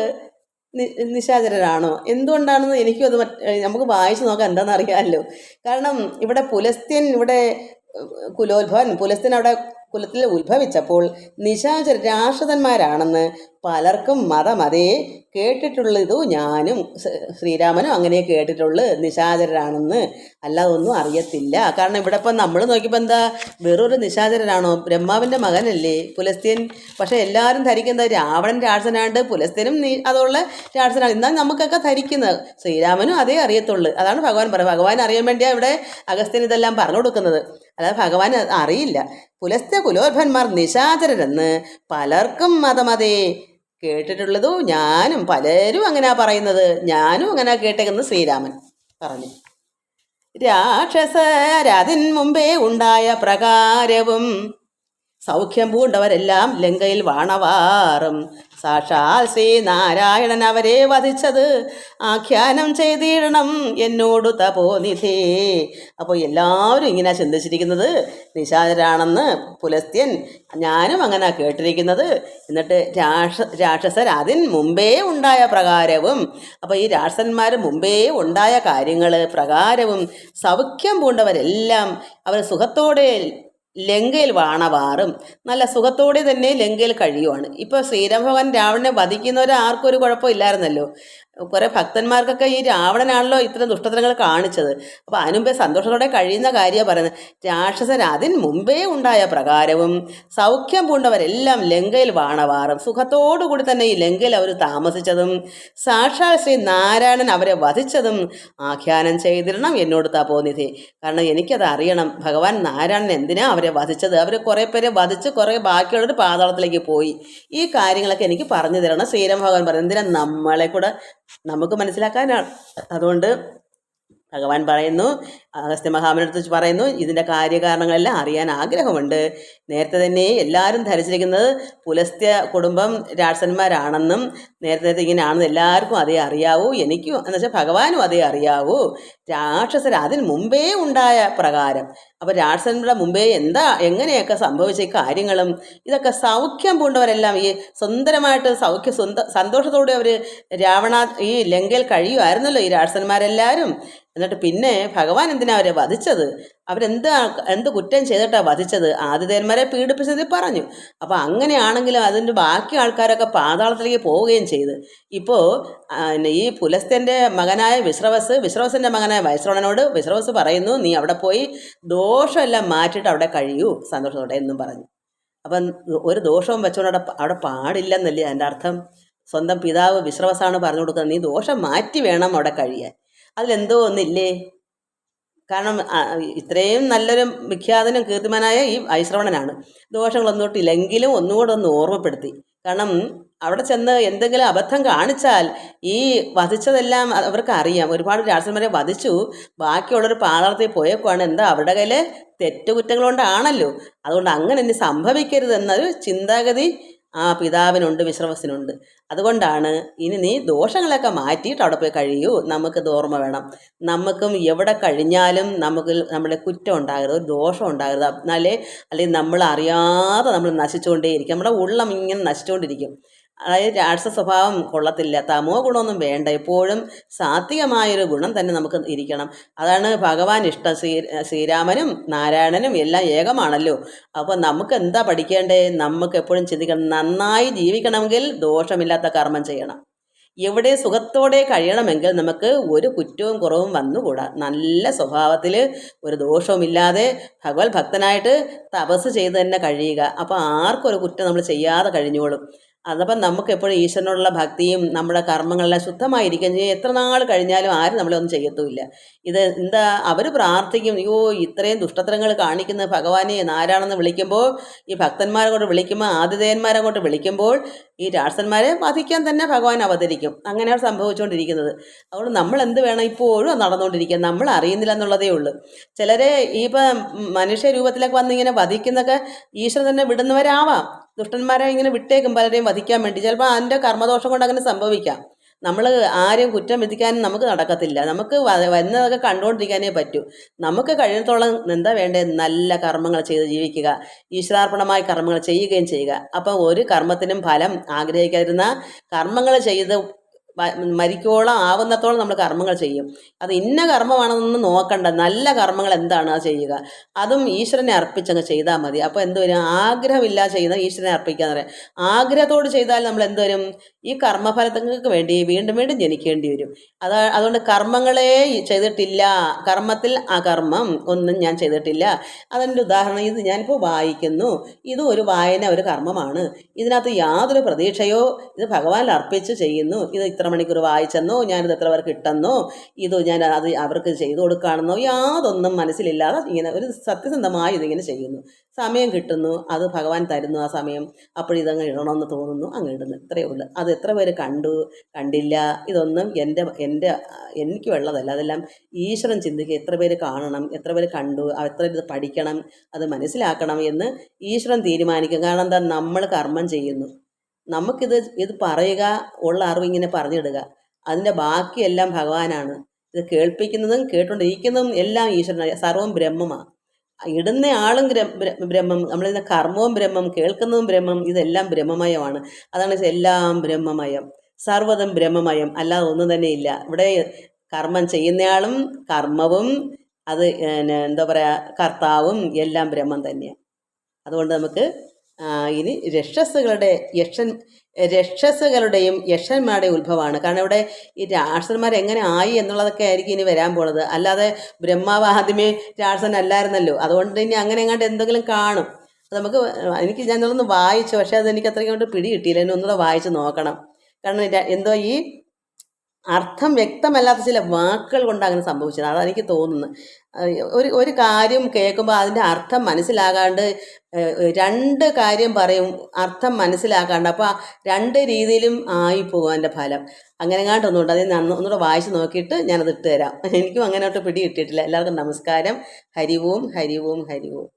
നിശാചരരാണോ? എന്തുകൊണ്ടാണെന്ന് എനിക്കും അത് നമുക്ക് വായിച്ചു നോക്കാം എന്താണെന്ന് അറിയാമല്ലോ. കാരണം ഇവിടെ പുലസ്ത്യൻ ഇവിടെ കുലോത്ഭവൻ പുലസ്ത്യൻ അവിടെ കുലത്തിൽ ഉത്ഭവിച്ചപ്പോൾ നിശാചര രാക്ഷസന്മാരാണെന്ന് പലർക്കും മതമതേ കേട്ടിട്ടുള്ളതു ഞാനും ശ്രീരാമനും അങ്ങനെ കേട്ടിട്ടുള്ളു നിശാചരരാണെന്ന് അല്ലാതെ ഒന്നും അറിയത്തില്ല. കാരണം ഇവിടെ ഇപ്പം നമ്മൾ നോക്കിയപ്പോൾ എന്താ വെറൊരു നിശാചരനാണോ? ബ്രഹ്മാവിന്റെ മകനല്ലേ പുലസ്ത്യൻ. പക്ഷേ എല്ലാവരും ധരിക്കുന്നത് രാവണൻ രാക്ഷസനാണ്ട് പുലസ്ത്യനും അതുള്ള രാക്ഷസനാണ്. എന്നാൽ നമുക്കൊക്കെ ധരിക്കുന്നത് ശ്രീരാമനും അതേ അറിയത്തുള്ളൂ. അതാണ് ഭഗവാൻ പറയുന്നത്. ഭഗവാൻ അറിയാൻ വേണ്ടിയാണ് ഇവിടെ അഗസ്ത്യൻ ഇതെല്ലാം പറഞ്ഞു കൊടുക്കുന്നത്. അല്ലാതെ ഭഗവാൻ അറിയില്ല. പുലസ്ത്യ കുലോർഭന്മാർ നിശാചരരെന്ന് പലർക്കും മതമതേ കേട്ടിട്ടുള്ളതു ഞാനും പലരും അങ്ങനെയാ പറയുന്നത്. ഞാനും അങ്ങനെ കേട്ടേക്കുന്നത് ശ്രീരാമൻ പറഞ്ഞു. രാക്ഷസരതിൻ മുമ്പേ ഉണ്ടായ പ്രകാരവും സൗഖ്യം പൂണ്ടവരെല്ലാം ലങ്കയിൽ വാണവാറും. സാക്ഷാൽ ശ്രീനാരായണൻ അവരെ വധിച്ചത് ആഖ്യാനം ചെയ്തിടണം എന്നോട് തപോനിധേ അപ്പോൾ എല്ലാവരും ഇങ്ങനെ ചിന്തിച്ചിരിക്കുന്നത് നിശാചരാണെന്ന് പുലസ്ത്യൻ ഞാനും അങ്ങനെ കേട്ടിരിക്കുന്നത്. എന്നിട്ട് രാക്ഷ രാക്ഷസർ അതിന് മുമ്പേ ഉണ്ടായ പ്രകാരവും അപ്പോൾ ഈ രാക്ഷസന്മാർ മുമ്പേ ഉണ്ടായ കാര്യങ്ങൾ പ്രകാരവും സൗഖ്യം പൂണ്ടവരെല്ലാം അവർ സുഖത്തോടെ ലങ്കയിൽ വാണവാറും. നല്ല സുഖത്തോടെ തന്നെ ലങ്കയിൽ കഴിയുവാണ്. ഇപ്പോൾ ശ്രീരാമഭഗവാൻ രാവണനെ വധിക്കുന്നവർ ആർക്കും ഒരു കുഴപ്പമില്ലായിരുന്നല്ലോ. കുറേ ഭക്തന്മാർക്കൊക്കെ ഈ രാവണനാണല്ലോ ഇത്തരം ദുഷ്ടതരങ്ങൾ കാണിച്ചത്. അപ്പോൾ അതിനുമുമ്പേ സന്തോഷത്തോടെ കഴിയുന്ന കാര്യമാണ് പറയുന്നത്. രാക്ഷസൻ അതിന് മുമ്പേ ഉണ്ടായ പ്രകാരവും സൗഖ്യം പൂണ്ടവരെല്ലാം ലങ്കയിൽ വാണവാറും. സുഖത്തോടുകൂടി തന്നെ ഈ ലങ്കയിൽ അവർ താമസിച്ചതും സാക്ഷാൽ ശ്രീ നാരായണൻ അവരെ വധിച്ചതും ആഖ്യാനം ചെയ്തിരണം എന്നോട് തപോനിധി കാരണം എനിക്കത് അറിയണം. ഭഗവാൻ നാരായണൻ എന്തിനാ അവരെ വധിച്ചത്? അവർ കുറേ പേരെ വധിച്ച് കുറേ ബാക്കിയുള്ളൊരു പാതാളത്തിലേക്ക് പോയി. ഈ കാര്യങ്ങളൊക്കെ എനിക്ക് പറഞ്ഞു തരണം. ശ്രീരാം ഭഗവാൻ പറഞ്ഞു എന്തിനാ നമ്മളെ കൂടെ നമുക്ക് മനസ്സിലാക്കാനാണ്. അതുകൊണ്ട് ഭഗവാൻ പറയുന്നു അഗസ്ത്യ മഹാമനടുത്ത് പറയുന്നു ഇതിന്റെ കാര്യകാരണങ്ങളെല്ലാം അറിയാൻ ആഗ്രഹമുണ്ട്. നേരത്തെ തന്നെ എല്ലാവരും ധരിച്ചിരിക്കുന്നത് പുലസ്ത്യ കുടുംബം രാക്ഷസന്മാരാണെന്നും നേരത്തെ നേരത്തെ ഇങ്ങനെയാണെന്ന് എല്ലാവർക്കും അതേ അറിയാവൂ എനിക്കും എന്ന് വെച്ചാൽ ഭഗവാനും അതേ അറിയാവൂ. രാക്ഷസർ അതിന് മുമ്പേ ഉണ്ടായ പ്രകാരം അപ്പോൾ രാക്ഷസന്മാരുടെ മുമ്പേ എന്താ എങ്ങനെയൊക്കെ സംഭവിച്ച ഈ കാര്യങ്ങളും ഇതൊക്കെ സൗഖ്യം പൂണ്ടവരെല്ലാം ഈ സുന്ദരമായിട്ട് സൗഖ്യ സ്വന്ത സന്തോഷത്തോടെ അവർ രാവണ ഈ ലങ്കയിൽ കഴിയുമായിരുന്നല്ലോ ഈ രാജസന്മാരെല്ലാവരും എന്നിട്ട് പിന്നെ ഭഗവാൻ എന്തിനാ അവരെ വധിച്ചത്? അവരെന്താ എന്ത് കുറ്റം ചെയ്തിട്ടാണ് വധിച്ചത്? ആതിഥേയന്മാരെ പീഡിപ്പിച്ചതിൽ പറഞ്ഞു. അപ്പോൾ അങ്ങനെയാണെങ്കിലും അതിന്റെ ബാക്കി ആൾക്കാരൊക്കെ പാതാളത്തിലേക്ക് പോവുകയും ചെയ്ത്. ഇപ്പോൾ ഈ പുലസ്ത്യന്റെ മകനായ വിശ്രവസ് വിശ്രവസിന്റെ മകനായ വൈശ്രവണനോട് വിശ്രവസ് പറയുന്നു നീ അവിടെ പോയി ദോഷമെല്ലാം മാറ്റിയിട്ട് അവിടെ കഴിയൂ സന്തോഷത്തോടെ എന്നും പറഞ്ഞു. അപ്പം ഒരു ദോഷവും വെച്ചുകൊണ്ട് അവിടെ അവിടെ പാടില്ലെന്നല്ലേ അതിന്റെ അർത്ഥം? സ്വന്തം പിതാവ് വിശ്രവസാണ് പറഞ്ഞു കൊടുക്കുന്നത്. നീ ദോഷം മാറ്റി വേണം അവിടെ കഴിയാൻ. അതിലെന്തോ ഒന്നില്ലേ? കാരണം ഇത്രയും നല്ലൊരു വിഖ്യാതനും കീർത്തിമാനായ ഈ ഐശ്രവണനാണ്. ദോഷങ്ങളൊന്നും തൊട്ടില്ലെങ്കിലും ഒന്നുകൂടെ ഒന്ന് ഓർമ്മപ്പെടുത്തി. കാരണം അവിടെ ചെന്ന് എന്തെങ്കിലും അബദ്ധം കാണിച്ചാൽ ഈ വധിച്ചതെല്ലാം അവർക്ക് അറിയാം ഒരുപാട് രാജന്മാരെ വധിച്ചു. ബാക്കിയുള്ളൊരു പാളർത്തി പോയേക്കുവാണ്. എന്താ അവരുടെ കയ്യിൽ തെറ്റുകുറ്റങ്ങൾ കൊണ്ടാണല്ലോ അതുകൊണ്ട് അങ്ങനെ ഇനി സംഭവിക്കരുത് എന്നൊരു ചിന്താഗതി ആ പിതാവിനുണ്ട് വിശ്രമസിനുണ്ട് അതുകൊണ്ടാണ് ഇനി നീ ദോഷങ്ങളൊക്കെ മാറ്റിയിട്ട് അവിടെ പോയി കഴിയൂ. നമുക്ക് ദോർമ്മ വേണം. നമുക്കും എവിടെ കഴിഞ്ഞാലും നമുക്ക് നമ്മുടെ കുറ്റം ഉണ്ടാകരുത് ഒരു ദോഷം ഉണ്ടാകരുത്. എന്നാലേ അല്ലെങ്കിൽ നമ്മൾ അറിയാതെ നമ്മൾ നശിച്ചുകൊണ്ടേയിരിക്കും. നമ്മുടെ ഉള്ളം ഇങ്ങനെ നശിച്ചുകൊണ്ടിരിക്കും. അതായത് രാക്ഷസ സ്വഭാവം കൊള്ളത്തില്ല. തമോ ഗുണമൊന്നും വേണ്ട. എപ്പോഴും സാത്വികമായൊരു ഗുണം തന്നെ നമുക്ക് ഇരിക്കണം. അതാണ് ഭഗവാൻ ഇഷ്ട. ശ്രീ ശ്രീരാമനും നാരായണനും എല്ലാം ഏകമാണല്ലോ. അപ്പോൾ നമുക്ക് എന്താ പഠിക്കേണ്ടത് നമുക്ക് എപ്പോഴും ചിന്തിക്കണം. നന്നായി ജീവിക്കണമെങ്കിൽ ദോഷമില്ലാത്ത കർമ്മം ചെയ്യണം. എവിടെ സുഖത്തോടെ കഴിയണമെങ്കിൽ നമുക്ക് ഒരു കുറ്റവും കുറവും വന്നുകൂടാ. നല്ല സ്വഭാവത്തിൽ ഒരു ദോഷവുമില്ലാതെ ഭഗവത് ഭക്തനായിട്ട് തപസ് ചെയ്ത് തന്നെ കഴിയുക. അപ്പോൾ ആർക്കും ഒരു കുറ്റം നമ്മൾ ചെയ്യാതെ കഴിഞ്ഞോളും. അതപ്പം നമുക്ക് എപ്പോഴും ഈശ്വരനോടുള്ള ഭക്തിയും നമ്മുടെ കർമ്മങ്ങളെല്ലാം ശുദ്ധമായിരിക്കുകയും ചെയ്യും. എത്ര നാൾ കഴിഞ്ഞാലും ആരും നമ്മളെ ഒന്നും ചെയ്യത്തുമില്ല. ഇത് എന്താ അവർ പ്രാർത്ഥിക്കും അയ്യോ ഇത്രയും ദുഷ്ടത്തരങ്ങൾ കാണിക്കുന്ന ഭഗവാനെ നാരാണെന്ന് വിളിക്കുമ്പോൾ ഈ ഭക്തന്മാരെ കൊണ്ട് വിളിക്കുമ്പോൾ ആതിഥേയന്മാരെ കൊണ്ട് വിളിക്കുമ്പോൾ ഈ രാക്ഷസന്മാരെ വധിക്കാൻ തന്നെ ഭഗവാൻ അവതരിക്കും. അങ്ങനെയാണ് സംഭവിച്ചുകൊണ്ടിരിക്കുന്നത്. അതുകൊണ്ട് നമ്മൾ എന്ത് വേണം ഇപ്പോഴും നടന്നുകൊണ്ടിരിക്കുക നമ്മൾ അറിയുന്നില്ല എന്നുള്ളതേ ഉള്ളൂ. ചിലരെ ഇപ്പം മനുഷ്യ രൂപത്തിലൊക്കെ വന്ന് ഇങ്ങനെ വധിക്കുന്നൊക്കെ ഈശ്വരൻ തന്നെ വിടുന്നവരാവാം. ദുഷ്ടന്മാരെ ഇങ്ങനെ വിട്ടേക്കും പലരെയും വധിക്കാൻ വേണ്ടി. ചിലപ്പോൾ അതിന്റെ കർമ്മദോഷം കൊണ്ട് അങ്ങനെ സംഭവിക്കാം. നമ്മൾ ആരെയും കുറ്റം വിധിക്കാനും നമുക്ക് നടക്കത്തില്ല. നമുക്ക് വരുന്നതൊക്കെ കണ്ടുകൊണ്ടിരിക്കാനേ പറ്റൂ. നമുക്ക് കഴിയുന്നിടത്തോളം എന്താ വേണ്ടത് നല്ല കർമ്മങ്ങൾ ചെയ്ത് ജീവിക്കുക. ഈശ്വരാർപ്പണമായ കർമ്മങ്ങൾ ചെയ്യുകയും ചെയ്യുക. അപ്പോൾ ഒരു കർമ്മത്തിനും ഫലം ആഗ്രഹിക്കാതിരുന്ന കർമ്മങ്ങൾ ചെയ്ത് മരിക്കോളം ആവുന്നത്തോളം നമ്മൾ കർമ്മങ്ങൾ ചെയ്യും. അത് ഇന്ന കർമ്മമാണെന്നൊന്നും നോക്കണ്ട. നല്ല കർമ്മങ്ങൾ എന്താണ് അത് ചെയ്യുക? അതും ഈശ്വരനെ അർപ്പിച്ചങ്ങ് ചെയ്താൽ മതി. അപ്പോൾ എന്ത് വരും? ആഗ്രഹമില്ല ചെയ്യുന്ന ഈശ്വരനെ അർപ്പിക്കാന്ന് പറയാം. ആഗ്രഹത്തോട് ചെയ്താൽ നമ്മൾ എന്ത് വരും? ഈ കർമ്മഫലങ്ങൾക്ക് വേണ്ടി വീണ്ടും വീണ്ടും ജനിക്കേണ്ടി വരും. അത് അതുകൊണ്ട് കർമ്മങ്ങളെ ചെയ്തിട്ടില്ല. കർമ്മത്തിൽ അകർമ്മം ഒന്നും ഞാൻ ചെയ്തിട്ടില്ല. അതിന്റെ ഉദാഹരണം. ഇത് ഞാനിപ്പോൾ വായിക്കുന്നു. ഇതും ഒരു വായന ഒരു കർമ്മമാണ്. ഇതിനകത്ത് യാതൊരു പ്രതീക്ഷയോ ഇത് ഭഗവാനിൽ അർപ്പിച്ച് ചെയ്യുന്നു. ഇത് ഇത്ര മണിക്കൂർ വായിച്ചെന്നോ ഞാനിത് എത്ര പേർക്ക് ഇട്ടെന്നോ ഇത് ഞാൻ അത് അവർക്ക് ചെയ്തു കൊടുക്കുകയാണെന്നോ യാതൊന്നും മനസ്സിലില്ലാതെ ഇങ്ങനെ ഒരു സത്യസന്ധമായി ഇതിങ്ങനെ ചെയ്യുന്നു. സമയം കിട്ടുന്നു അത് ഭഗവാൻ തരുന്നു ആ സമയം. അപ്പോഴിതങ്ങ് ഇടണമെന്ന് തോന്നുന്നു അങ്ങ് ഇടുന്നു. ഇത്രയേ ഉള്ളൂ. അത് എത്ര പേര് കണ്ടു കണ്ടില്ല ഇതൊന്നും എന്റെ എന്റെ എനിക്ക് ഉള്ളതല്ല അതെല്ലാം ഈശ്വരൻ ചിന്തിക്കുക എത്ര പേര് കാണണം എത്ര പേര് കണ്ടു എത്ര ഇത് പഠിക്കണം അത് മനസ്സിലാക്കണം എന്ന് ഈശ്വരൻ തീരുമാനിക്കും. കാരണം എന്താ? നമ്മൾ കർമ്മം ചെയ്യുന്നു. നമുക്കിത് ഇത് പറയുക ഉള്ള അറിവ് ഇങ്ങനെ പറഞ്ഞിടുക. അതിന്റെ ബാക്കിയെല്ലാം ഭഗവാനാണ്. ഇത് കേൾപ്പിക്കുന്നതും കേട്ടുകൊണ്ടിരിക്കുന്നതും എല്ലാം ഈശ്വരനാണ് സർവം ബ്രഹ്മമാണ്. ഇടുന്ന ആളും ബ്രഹ്മം നമ്മളിന്ന് കർമ്മവും ബ്രഹ്മം കേൾക്കുന്നതും ബ്രഹ്മം ഇതെല്ലാം ബ്രഹ്മമയമാണ്. അതാണ് എല്ലാം ബ്രഹ്മമയം. സർവതും ബ്രഹ്മമയം. അല്ലാതെ ഒന്നും തന്നെ ഇല്ല. ഇവിടെ കർമ്മം ചെയ്യുന്നയാളും കർമ്മവും അത് എന്താ പറയുക കർത്താവും എല്ലാം ബ്രഹ്മം തന്നെയാണ്. അതുകൊണ്ട് നമുക്ക് ഇനി രക്ഷസുകളുടെ യക്ഷൻ രക്ഷസുകളുടെയും യക്ഷന്മാരുടെയും ഉത്ഭവമാണ്. കാരണം ഇവിടെ ഈ രാക്ഷസന്മാർ എങ്ങനെ ആയി എന്നുള്ളതൊക്കെ ആയിരിക്കും ഇനി വരാൻ പോണത്. അല്ലാതെ ബ്രഹ്മാവ് ആദ്യമേ രാക്ഷൻ അല്ലായിരുന്നല്ലോ അതുകൊണ്ട് ഇനി അങ്ങനെ എങ്ങാണ്ട് എന്തെങ്കിലും കാണും. അത് നമുക്ക് എനിക്ക് ഞാൻ ഒന്ന് വായിച്ചു. പക്ഷേ അത് എനിക്ക് അത്രയ്ക്ക് കൊണ്ട് പിടി കിട്ടിയില്ല. എന്നെ ഒന്നുകൂടെ വായിച്ച് നോക്കണം. കാരണം എന്തോ ഈ അർത്ഥം വ്യക്തമല്ലാത്ത ചില വാക്കുകൾ കൊണ്ട് അങ്ങനെ സംഭവിച്ചത്. അതാണ് എനിക്ക് തോന്നുന്നത് ഒരു ഒരു കാര്യം കേൾക്കുമ്പോൾ അതിന്റെ അർത്ഥം മനസ്സിലാകാണ്ട് രണ്ട് കാര്യം പറയും അർത്ഥം മനസ്സിലാക്കാണ്ട് അപ്പോൾ രണ്ട് രീതിയിലും ആയിപ്പോകും അതിന്റെ ഫലം. അങ്ങനെ കണ്ടൊന്നുണ്ട് അത് ഞാൻ ഒന്നുകൂടെ വായിച്ച് നോക്കിയിട്ട് ഞാനത് ഇട്ട് തരാം. എനിക്കും അങ്ങനെ ഒട്ട് പിടി കിട്ടിയിട്ടില്ല എല്ലാവർക്കും നമസ്കാരം. ഹരിവും ഹരിവും ഹരിവും.